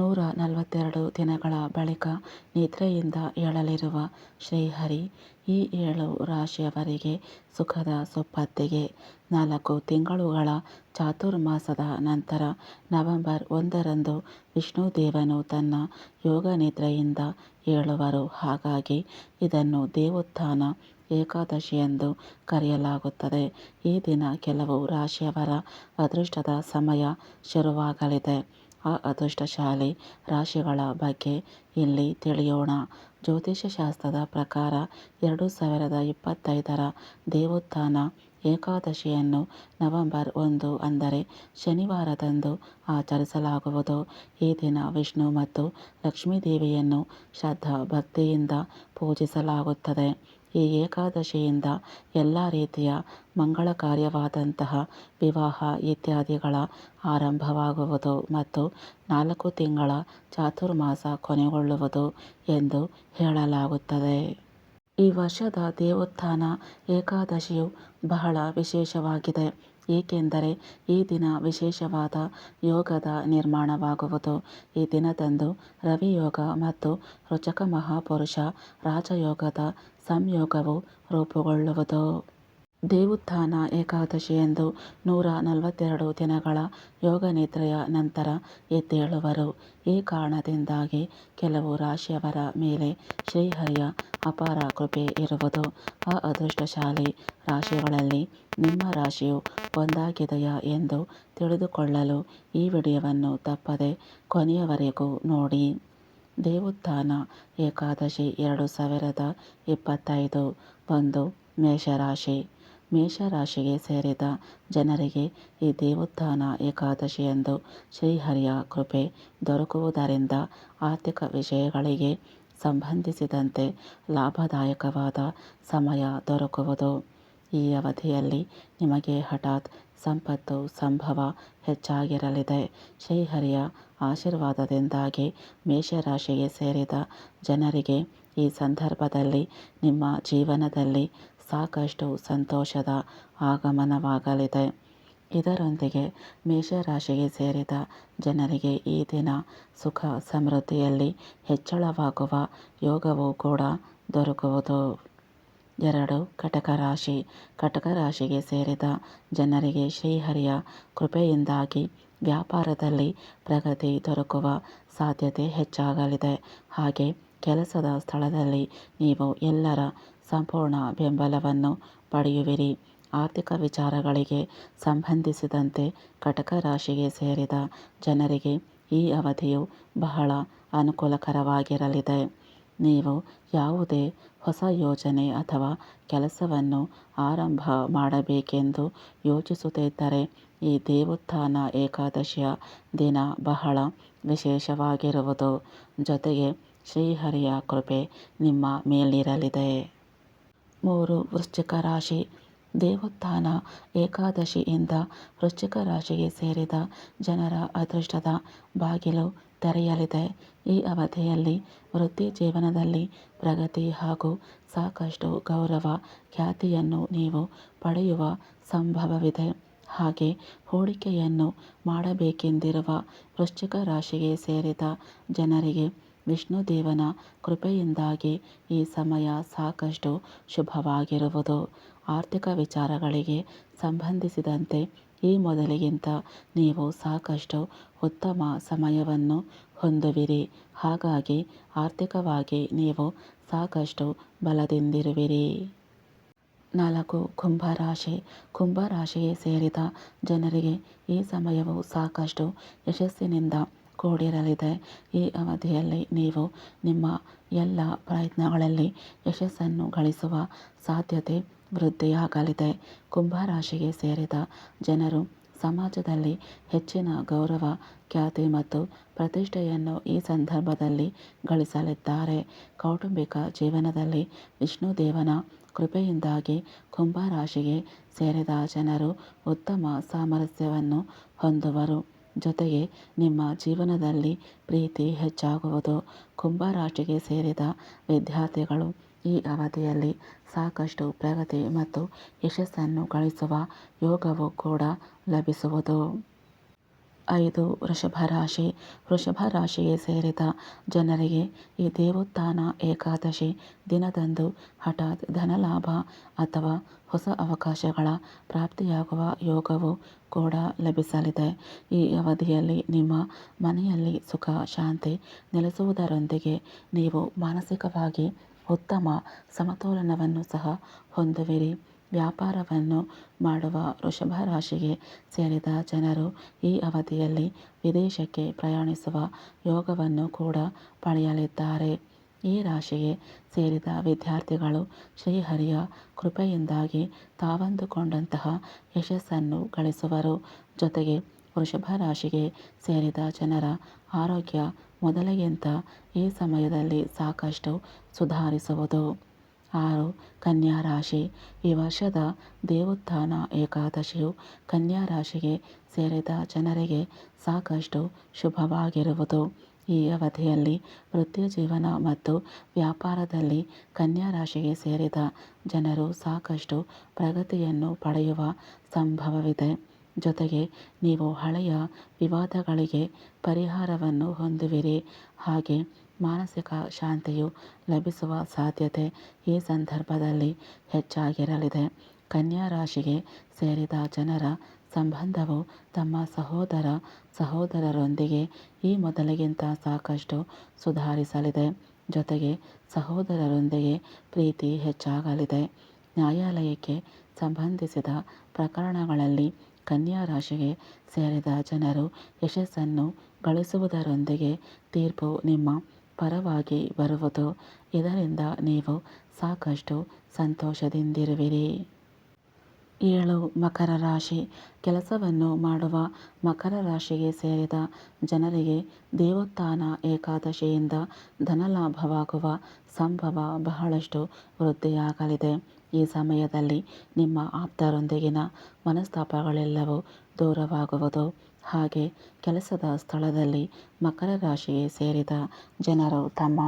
ನೂರ ನಲವತ್ತೆರಡು ದಿನಗಳ ಬಳಿಕ ನಿದ್ರೆಯಿಂದ ಏಳಲಿರುವ ಶ್ರೀಹರಿ ಈ ಏಳು ರಾಶಿಯವರಿಗೆ ಸುಖದ ಸುಪ್ಪತ್ತಿಗೆ ನಾಲ್ಕು ತಿಂಗಳುಗಳ ಚಾತುರ್ಮಾಸದ ನಂತರ ನವೆಂಬರ್ ಒಂದರಂದು ವಿಷ್ಣುದೇವನು ತನ್ನ ಯೋಗ ನಿದ್ರೆಯಿಂದ ಏಳುವರು. ಹಾಗಾಗಿ ಇದನ್ನು ದೇವೋತ್ಥಾನ ಏಕಾದಶಿ ಎಂದು ಕರೆಯಲಾಗುತ್ತದೆ. ಈ ದಿನ ಕೆಲವು ರಾಶಿಯವರ ಅದೃಷ್ಟದ ಸಮಯ ಶುರುವಾಗಲಿದೆ. ಆ ಅದೃಷ್ಟಶಾಲಿ ರಾಶಿಗಳ ಬಗ್ಗೆ ಇಲ್ಲಿ ತಿಳಿಯೋಣ. ಜ್ಯೋತಿಷ್ಯ ಶಾಸ್ತ್ರದ ಪ್ರಕಾರ ಎರಡು ಸಾವಿರದ ಇಪ್ಪತ್ತೈದರ ದೇವೋತ್ಥಾನ ಏಕಾದಶಿಯನ್ನು ನವೆಂಬರ್ ಒಂದು ಅಂದರೆ ಶನಿವಾರದಂದು ಆಚರಿಸಲಾಗುವುದು. ಈ ದಿನ ವಿಷ್ಣು ಮತ್ತು ಲಕ್ಷ್ಮೀದೇವಿಯನ್ನು ಶ್ರದ್ಧಾ ಭಕ್ತಿಯಿಂದ ಪೂಜಿಸಲಾಗುತ್ತದೆ. ಈ ಏಕಾದಶಿಯಿಂದ ಎಲ್ಲ ರೀತಿಯ ಮಂಗಳಕಾರ್ಯವಾದಂತಹ ವಿವಾಹ ಇತ್ಯಾದಿಗಳ ಆರಂಭವಾಗುವುದು ಮತ್ತು ನಾಲ್ಕು ತಿಂಗಳ ಚಾತುರ್ಮಾಸ ಕೊನೆಗೊಳ್ಳುವುದು ಎಂದು ಹೇಳಲಾಗುತ್ತದೆ. ಈ ವರ್ಷದ ದೇವೋತ್ಥಾನ ಏಕಾದಶಿಯು ಬಹಳ ವಿಶೇಷವಾಗಿದೆ. ಏಕೆಂದರೆ ಈ ದಿನ ವಿಶೇಷವಾದ ಯೋಗದ ನಿರ್ಮಾಣವಾಗುವುದು. ಈ ದಿನದಂದು ರವಿಯೋಗ ಮತ್ತು ರುಚಕ ಮಹಾಪುರುಷ ರಾಜಯೋಗದ ಸಂಯೋಗವು ರೂಪುಗೊಳ್ಳುವುದು. ದೇವೋತ್ಥಾನ ಏಕಾದಶಿಯಂದು ನೂರ ನಲವತ್ತೆರಡು ದಿನಗಳ ಯೋಗನಿದ್ರೆಯ ನಂತರ ಎದ್ದೇಳುವರು. ಈ ಕಾರಣದಿಂದಾಗಿ ಕೆಲವು ರಾಶಿಯವರ ಮೇಲೆ ಶ್ರೀಹರಿಯ ಅಪಾರ ಕೃಪೆ ಇರುವುದು ಆ ಅದೃಷ್ಟಶಾಲಿ ರಾಶಿಗಳಲ್ಲಿ ನಿಮ್ಮ ರಾಶಿಯು ಒಂದಾಗಿದೆಯಾ ಎಂದು ತಿಳಿದುಕೊಳ್ಳಲು ಈ ವಿಡಿಯೋವನ್ನು ತಪ್ಪದೆ ಕೊನೆಯವರೆಗೂ ನೋಡಿ. ದೇವೋತ್ಥಾನ ಏಕಾದಶಿ ಎರಡು ಸಾವಿರದ ಇಪ್ಪತ್ತೈದು ಒಂದು ಮೇಷರಾಶಿ. ಮೇಷರಾಶಿಗೆ ಸೇರಿದ ಜನರಿಗೆ ಈ ದೇವೋತ್ಥಾನ ಏಕಾದಶಿಯಂದು ಶ್ರೀಹರಿಯ ಕೃಪೆ ದೊರಕುವುದರಿಂದ ಆರ್ಥಿಕ ವಿಷಯಗಳಿಗೆ ಸಂಬಂಧಿಸಿದಂತೆ ಲಾಭದಾಯಕವಾದ ಸಮಯ ದೊರಕುವುದು. ಈ ಅವಧಿಯಲ್ಲಿ ನಿಮಗೆ ಹಠಾತ್ ಸಂಪತ್ತು ಸಂಭವ ಹೆಚ್ಚಾಗಿರಲಿದೆ. ಶ್ರೀಹರಿಯ ಆಶೀರ್ವಾದದಿಂದಾಗಿ ಮೇಷರಾಶಿಗೆ ಸೇರಿದ ಜನರಿಗೆ ಈ ಸಂದರ್ಭದಲ್ಲಿ ನಿಮ್ಮ ಜೀವನದಲ್ಲಿ ಸಾಕಷ್ಟು ಸಂತೋಷದ ಆಗಮನವಾಗಲಿದೆ. ಇದರೊಂದಿಗೆ ಮೇಷರಾಶಿಗೆ ಸೇರಿದ ಜನರಿಗೆ ಈ ದಿನ ಸುಖ ಸಮೃದ್ಧಿಯಲ್ಲಿ ಹೆಚ್ಚಳವಾಗುವ ಯೋಗವೂ ಕೂಡ ದೊರಕುವುದು. ಎರಡು ಕಟಕ ರಾಶಿ ಕಟಕ ರಾಶಿಗೆ ಸೇರಿದ ಜನರಿಗೆ ಶ್ರೀಹರಿಯ ಕೃಪೆಯಿಂದಾಗಿ ವ್ಯಾಪಾರದಲ್ಲಿ ಪ್ರಗತಿ ದೊರಕುವ ಸಾಧ್ಯತೆ ಹೆಚ್ಚಾಗಲಿದೆ. ಹಾಗೆ ಕೆಲಸದ ಸ್ಥಳದಲ್ಲಿ ನೀವು ಎಲ್ಲರ ಸಂಪೂರ್ಣ ಬೆಂಬಲವನ್ನು ಪಡೆಯುವಿರಿ. ಆರ್ಥಿಕ ವಿಚಾರಗಳಿಗೆ ಸಂಬಂಧಿಸಿದಂತೆ ಕಟಕ ರಾಶಿಗೆ ಸೇರಿದ ಜನರಿಗೆ ಈ ಅವಧಿಯು ಬಹಳ ಅನುಕೂಲಕರವಾಗಿರಲಿದೆ. ನೀವು ಯಾವುದೇ ಹೊಸ ಯೋಜನೆ ಅಥವಾ ಕೆಲಸವನ್ನು ಆರಂಭ ಮಾಡಬೇಕೆಂದು ಯೋಚಿಸುತ್ತಿದ್ದರೆ ಈ ದೇವೋತ್ಥಾನ ಏಕಾದಶಿಯ ದಿನ ಬಹಳ ವಿಶೇಷವಾಗಿರುವುದು. ಜೊತೆಗೆ ಶ್ರೀಹರಿಯ ಕೃಪೆ ನಿಮ್ಮ ಮೇಲಿರಲಿದೆ. ಮೂರು ವೃಶ್ಚಿಕ ರಾಶಿ. ದೇವೋತ್ಥಾನ ಏಕಾದಶಿಯಿಂದ ವೃಶ್ಚಿಕ ರಾಶಿಗೆ ಸೇರಿದ ಜನರ ಅದೃಷ್ಟದ ಬಾಗಿಲು ತೆರೆಯಲಿದೆ. ಈ ಅವಧಿಯಲ್ಲಿ ವೃತ್ತಿ ಜೀವನದಲ್ಲಿ ಪ್ರಗತಿ ಹಾಗೂ ಸಾಕಷ್ಟು ಗೌರವ ಖ್ಯಾತಿಯನ್ನು ನೀವು ಪಡೆಯುವ ಸಂಭವವಿದೆ. ಹಾಗೆ ಹೂಡಿಕೆಯನ್ನು ಮಾಡಬೇಕೆಂದಿರುವ ವೃಶ್ಚಿಕ ರಾಶಿಗೆ ಸೇರಿದ ಜನರಿಗೆ ವಿಷ್ಣುದೇವನ ಕೃಪೆಯಿಂದಾಗಿ ಈ ಸಮಯ ಸಾಕಷ್ಟು ಶುಭವಾಗಿರುವುದು. ಆರ್ಥಿಕ ವಿಚಾರಗಳಿಗೆ ಸಂಬಂಧಿಸಿದಂತೆ ಈ ಮೊದಲಿಗಿಂತ ನೀವು ಸಾಕಷ್ಟು ಉತ್ತಮ ಸಮಯವನ್ನು ಹೊಂದುವಿರಿ. ಹಾಗಾಗಿ ಆರ್ಥಿಕವಾಗಿ ನೀವು ಸಾಕಷ್ಟು ಬಲದಿಂದಿರುವಿರಿ. ನಾಲ್ಕು, ಕುಂಭರಾಶಿ. ಕುಂಭರಾಶಿಗೆ ಸೇರಿದ ಜನರಿಗೆ ಈ ಸಮಯವು ಸಾಕಷ್ಟು ಯಶಸ್ಸಿನಿಂದ ಕೂಡಿರಲಿದೆ. ಈ ಅವಧಿಯಲ್ಲಿ ನೀವು ನಿಮ್ಮ ಎಲ್ಲ ಪ್ರಯತ್ನಗಳಲ್ಲಿ ಯಶಸ್ಸನ್ನು ಗಳಿಸುವ ಸಾಧ್ಯತೆ ವೃದ್ಧಿಯಾಗಲಿದೆ. ಕುಂಭರಾಶಿಗೆ ಸೇರಿದ ಜನರು ಸಮಾಜದಲ್ಲಿ ಹೆಚ್ಚಿನ ಗೌರವ, ಖ್ಯಾತಿ ಮತ್ತು ಪ್ರತಿಷ್ಠೆಯನ್ನು ಈ ಸಂದರ್ಭದಲ್ಲಿ ಗಳಿಸಲಿದ್ದಾರೆ. ಕೌಟುಂಬಿಕ ಜೀವನದಲ್ಲಿ ವಿಷ್ಣುದೇವನ ಕೃಪೆಯಿಂದಾಗಿ ಕುಂಭರಾಶಿಗೆ ಸೇರಿದ ಜನರು ಉತ್ತಮ ಸಾಮರಸ್ಯವನ್ನು ಹೊಂದುವರು. ಜೊತೆಗೆ ನಿಮ್ಮ ಜೀವನದಲ್ಲಿ ಪ್ರೀತಿ ಹೆಚ್ಚಾಗುವುದು. ಕುಂಭರಾಶಿಗೆ ಸೇರಿದ ವಿದ್ಯಾರ್ಥಿಗಳು ಈ ಅವಧಿಯಲ್ಲಿ ಸಾಕಷ್ಟು ಪ್ರಗತಿ ಮತ್ತು ಯಶಸ್ಸನ್ನು ಗಳಿಸುವ ಯೋಗವು ಕೂಡ ಲಭಿಸುವುದು. ಐದು ವೃಷಭ ರಾಶಿ ವೃಷಭ ರಾಶಿಗೆ ಸೇರಿದ ಜನರಿಗೆ ಈ ದೇವೋತ್ಥಾನ ಏಕಾದಶಿ ದಿನದಂದು ಹಠಾತ್ ಧನಲಾಭ ಅಥವಾ ಹೊಸ ಅವಕಾಶಗಳ ಪ್ರಾಪ್ತಿಯಾಗುವ ಯೋಗವು ಕೂಡ ಲಭಿಸಲಿದೆ. ಈ ಅವಧಿಯಲ್ಲಿ ನಿಮ್ಮ ಮನೆಯಲ್ಲಿ ಸುಖ, ಶಾಂತಿ ನೆಲೆಸುವುದರೊಂದಿಗೆ ನೀವು ಮಾನಸಿಕವಾಗಿ ಉತ್ತಮ ಸಮತೋಲನವನ್ನು ಸಹ ಹೊಂದುವಿರಿ. ವ್ಯಾಪಾರವನ್ನು ಮಾಡುವ ವೃಷಭ ರಾಶಿಗೆ ಸೇರಿದ ಜನರು ಈ ಅವಧಿಯಲ್ಲಿ ವಿದೇಶಕ್ಕೆ ಪ್ರಯಾಣಿಸುವ ಯೋಗವನ್ನು ಕೂಡ ಪಡೆಯಲಿದ್ದಾರೆ. ಈ ರಾಶಿಗೆ ಸೇರಿದ ವಿದ್ಯಾರ್ಥಿಗಳು ಶ್ರೀಹರಿಯ ಕೃಪೆಯಿಂದಾಗಿ ತಾವಂದುಕೊಂಡಂತಹ ಯಶಸ್ಸನ್ನು ಗಳಿಸುವರು. ಜೊತೆಗೆ ವೃಷಭ ರಾಶಿಗೆ ಸೇರಿದ ಜನರ ಆರೋಗ್ಯ ಮೊದಲಿಗಿಂತ ಈ ಸಮಯದಲ್ಲಿ ಸಾಕಷ್ಟು ಸುಧಾರಿಸುವುದು. ಆರು ಕನ್ಯಾ ರಾಶಿ. ಈ ವರ್ಷದ ದೇವೋತ್ಥಾನ ಏಕಾದಶಿಯು ಕನ್ಯಾ ರಾಶಿಗೆ ಸೇರಿದ ಜನರಿಗೆ ಸಾಕಷ್ಟು ಶುಭವಾಗಿರುವುದು. ಈ ಅವಧಿಯಲ್ಲಿ ವೃತ್ತಿಜೀವನ ಮತ್ತು ವ್ಯಾಪಾರದಲ್ಲಿ ಕನ್ಯಾ ರಾಶಿಗೆ ಸೇರಿದ ಜನರು ಸಾಕಷ್ಟು ಪ್ರಗತಿಯನ್ನು ಪಡೆಯುವ ಸಂಭವವಿದೆ. ಜೊತೆಗೆ ನೀವು ಹಳೆಯ ವಿವಾದಗಳಿಗೆ ಪರಿಹಾರವನ್ನು ಹೊಂದುವಿರಿ. ಹಾಗೆ ಮಾನಸಿಕ ಶಾಂತಿಯು ಲಭಿಸುವ ಸಾಧ್ಯತೆ ಈ ಸಂದರ್ಭದಲ್ಲಿ ಹೆಚ್ಚಾಗಿರಲಿದೆ. ಕನ್ಯಾ ರಾಶಿಗೆ ಸೇರಿದ ಜನರ ಸಂಬಂಧವು ತಮ್ಮ ಸಹೋದರ ಸಹೋದರರೊಂದಿಗೆ ಈ ಮೊದಲಿಗಿಂತ ಸಾಕಷ್ಟು ಸುಧಾರಿಸಲಿದೆ. ಜೊತೆಗೆ ಸಹೋದರರೊಂದಿಗೆ ಪ್ರೀತಿ ಹೆಚ್ಚಾಗಲಿದೆ. ನ್ಯಾಯಾಲಯಕ್ಕೆ ಸಂಬಂಧಿಸಿದ ಪ್ರಕರಣಗಳಲ್ಲಿ ಕನ್ಯಾ ರಾಶಿಗೆ ಸೇರಿದ ಜನರು ಯಶಸ್ಸನ್ನು ಗಳಿಸುವುದರೊಂದಿಗೆ ತೀರ್ಪು ನಿಮ್ಮ ಪರವಾಗಿ ಬರುವುದು. ಇದರಿಂದ ನೀವು ಸಾಕಷ್ಟು ಸಂತೋಷದಿಂದಿರುವಿರಿ. ಏಳು, ಮಕರ ರಾಶಿ. ಕೆಲಸವನ್ನು ಮಾಡುವ ಮಕರ ರಾಶಿಗೆ ಸೇರಿದ ಜನರಿಗೆ ದೇವೋತ್ಥಾನ ಏಕಾದಶಿಯಿಂದ ಧನಲಾಭವಾಗುವ ಸಂಭವ ಬಹಳಷ್ಟು ವೃದ್ಧಿಯಾಗಲಿದೆ. ಈ ಸಮಯದಲ್ಲಿ ನಿಮ್ಮ ಆಪ್ತರೊಂದಿಗಿನ ಮನಸ್ತಾಪಗಳೆಲ್ಲವೂ ದೂರವಾಗುವುದು. ಹಾಗೆ ಕೆಲಸದ ಸ್ಥಳದಲ್ಲಿ ಮಕರ ರಾಶಿಗೆ ಸೇರಿದ ಜನರು ತಮ್ಮ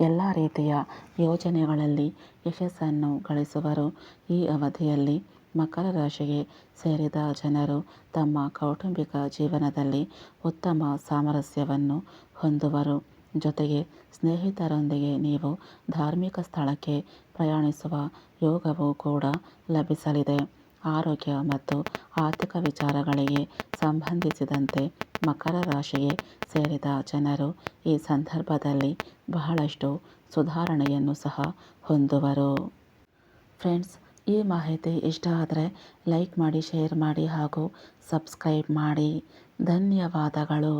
ಎಲ್ಲ ರೀತಿಯ ಯೋಜನೆಗಳಲ್ಲಿ ಯಶಸ್ಸನ್ನು ಗಳಿಸುವರು. ಈ ಅವಧಿಯಲ್ಲಿ ಮಕರ ರಾಶಿಗೆ ಸೇರಿದ ಜನರು ತಮ್ಮ ಕೌಟುಂಬಿಕ ಜೀವನದಲ್ಲಿ ಉತ್ತಮ ಸಾಮರಸ್ಯವನ್ನು ಹೊಂದುವರು. ಜೊತೆಗೆ ಸ್ನೇಹಿತರೊಂದಿಗೆ ನೀವು ಧಾರ್ಮಿಕ ಸ್ಥಳಕ್ಕೆ ಪ್ರಯಾಣಿಸುವ ಯೋಗವೂ ಕೂಡ ಲಭಿಸಲಿದೆ. ಆರೋಗ್ಯ ಮತ್ತು ಆರ್ಥಿಕ ವಿಚಾರಗಳಿಗೆ ಸಂಬಂಧಿಸಿದಂತೆ ಮಕರ ರಾಶಿಗೆ ಸೇರಿದ ಜನರು ಈ ಸಂದರ್ಭದಲ್ಲಿ ಬಹಳಷ್ಟು ಸುಧಾರಣೆಯನ್ನು ಸಹ ಹೊಂದುವರು. ಫ್ರೆಂಡ್ಸ್, ಈ ಮಾಹಿತಿ ಇಷ್ಟ ಆದರೆ ಲೈಕ್ ಮಾಡಿ, ಶೇರ್ ಮಾಡಿ ಹಾಗೂ ಸಬ್ಸ್ಕ್ರೈಬ್ ಮಾಡಿ. ಧನ್ಯವಾದಗಳು.